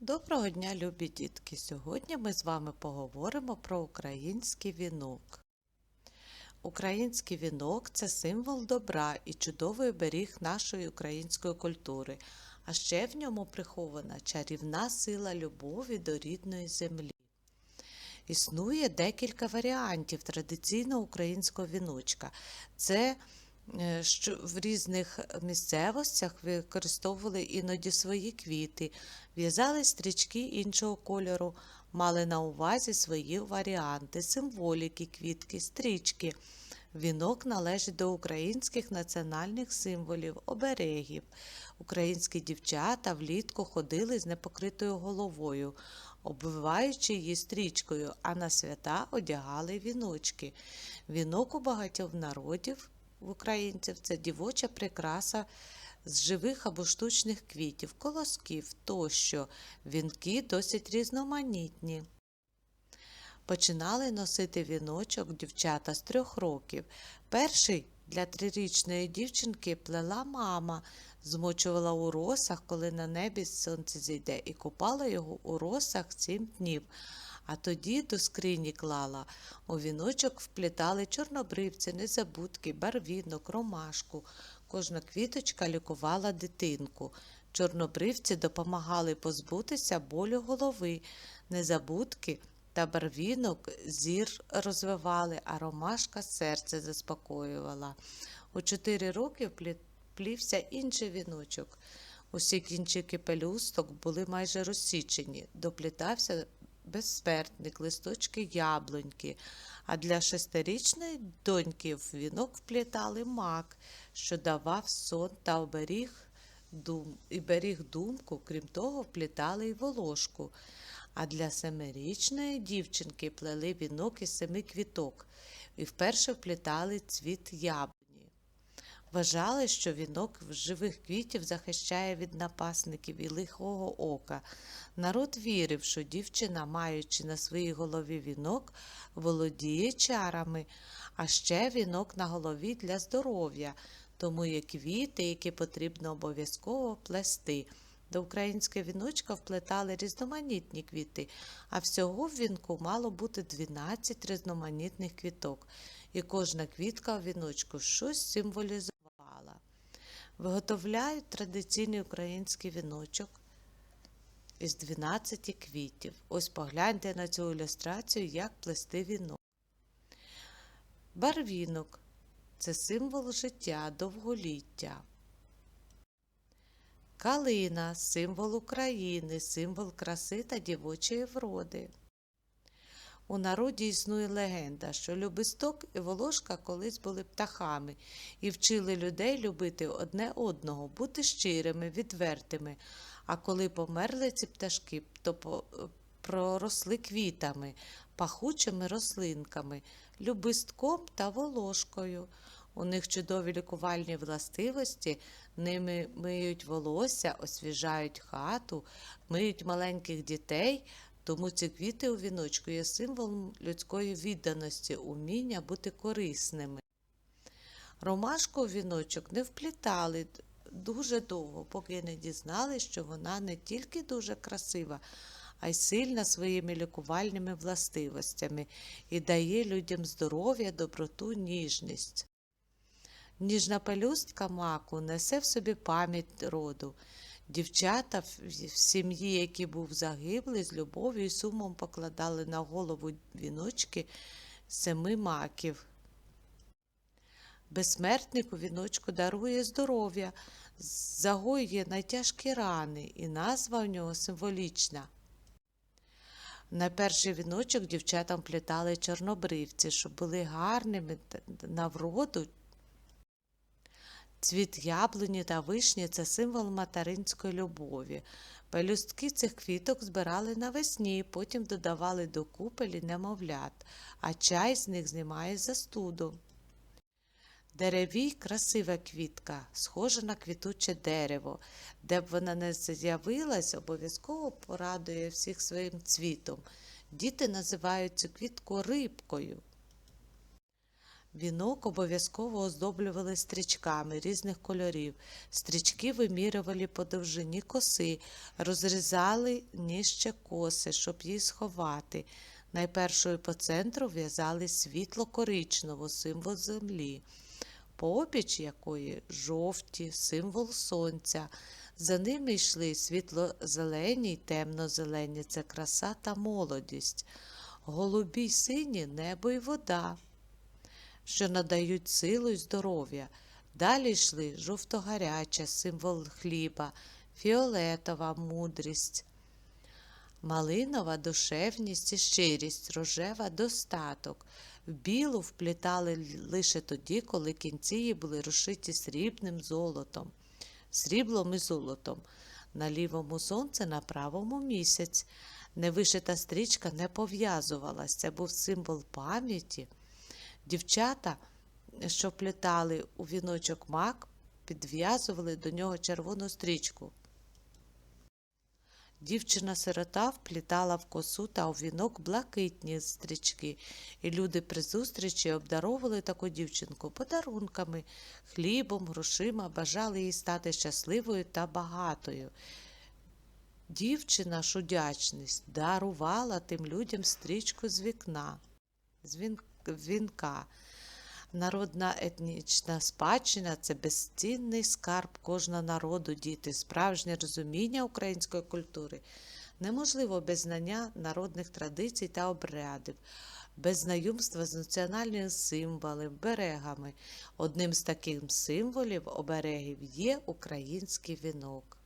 Доброго дня, любі дітки! Сьогодні ми з вами поговоримо про український вінок. Український вінок це символ добра і чудовий беріг нашої української культури, а ще в ньому прихована чарівна сила любові до рідної землі. Існує декілька варіантів традиційного українського віночка. Це що в різних місцевостях використовували іноді свої квіти, в'язали стрічки іншого кольору, мали на увазі свої варіанти, символіки, квітки, стрічки. Вінок належить до українських національних символів, оберегів. Українські дівчата влітку ходили з непокритою головою, обвиваючи її стрічкою, а на свята одягали віночки. Вінок у багатьох народів в українців це дівоча прикраса з живих або штучних квітів, колосків тощо. Вінки досить різноманітні. Починали носити віночок дівчата з трьох років. Перший для трирічної дівчинки плела мама, змочувала у росах, коли на небі сонце зійде, і купала його у росах сім днів. А тоді до скрині клала. У віночок вплітали чорнобривці, незабудки, барвінок, ромашку. Кожна квіточка лікувала дитинку. Чорнобривці допомагали позбутися болю голови, незабудки та барвінок зір розвивали, а ромашка серце заспокоювала. У чотири роки плівся інший віночок. Усі кінчики пелюсток були майже розсічені, доплітався безсмертник, листочки яблуньки, а для шестирічної доньки в вінок вплітали мак, що давав сон та оберіг дум, і беріг думку, крім того, вплітали й волошку. А для семирічної дівчинки плели вінок із семи квіток і вперше вплітали цвіт яблуні. Вважали, що вінок живих квітів захищає від напасників і лихого ока. Народ вірив, що дівчина, маючи на своїй голові вінок, володіє чарами, а ще вінок на голові для здоров'я, тому є квіти, які потрібно обов'язково плести. До українського віночка вплетали різноманітні квіти, а всього в вінку мало бути 12 різноманітних квіток, і кожна квітка в віночку щось символізувала. Виготовляють традиційний український віночок із 12 квітів. Ось погляньте на цю ілюстрацію, як плести вінок. Барвінок це символ життя, довголіття. Калина символ України, символ краси та дівочої вроди. У народі існує легенда, що любисток і волошка колись були птахами і вчили людей любити одне одного, бути щирими, відвертими. А коли померли ці пташки, то проросли квітами, пахучими рослинками, любистком та волошкою. У них чудові лікувальні властивості, ними миють волосся, освіжають хату, миють маленьких дітей, тому ці квіти у віночку є символом людської відданості, уміння бути корисними. Ромашку у віночок не вплітали дуже довго, поки не дізнали, що вона не тільки дуже красива, а й сильна своїми лікувальними властивостями і дає людям здоров'я, доброту, ніжність. Ніжна пелюстка маку несе в собі пам'ять роду. Дівчата в сім'ї, які був загиблий, з любов'ю і сумом покладали на голову віночки семи маків. Безсмертник у віночку дарує здоров'я, загоює найтяжкі рани, і назва в нього символічна. На перший віночок дівчатам плітали чорнобривці, щоб були гарними на вроду. Цвіт яблуні та вишні це символ материнської любові. Пелюстки цих квіток збирали навесні, потім додавали до купелі немовлят, а чай з них знімає застуду. Деревій красива квітка, схожа на квітуче дерево. Де б вона не з'явилась, обов'язково порадує всіх своїм цвітом. Діти називають цю квітку рибкою. Вінок обов'язково оздоблювали стрічками різних кольорів. Стрічки вимірювали по довжині коси, розрізали нижче коси, щоб її сховати. Найпершою по центру в'язали світло-коричневу символ землі, поопіч якої жовті символ сонця. За ними йшли світло-зелені й темно-зелені це краса та молодість, голубі сині небо й вода, що надають силу й здоров'я. Далі йшли жовто-гаряча символ хліба, фіолетова мудрість. Малинова душевність і щирість, рожева достаток. В білу вплітали лише тоді, коли кінці її були розшиті срібним золотом, сріблом і золотом. На лівому сонце, на правому місяць. Невишита стрічка не пов'язувалась. Це був символ пам'яті. Дівчата, що плітали у віночок мак, підв'язували до нього червону стрічку. Дівчина-сирота вплітала в косу та у вінок блакитні стрічки, і люди при зустрічі обдаровували таку дівчинку подарунками, хлібом, грошима, бажали їй стати щасливою та багатою. Дівчина ж удячність дарувала тим людям стрічку з вікна, з він- вінка. Народна етнічна спадщина це безцінний скарб кожного народу, діти, справжнє розуміння української культури. Неможливо без знання народних традицій та обрядів, без знайомства з національними символами, берегами. Одним з таких символів оберегів є український вінок.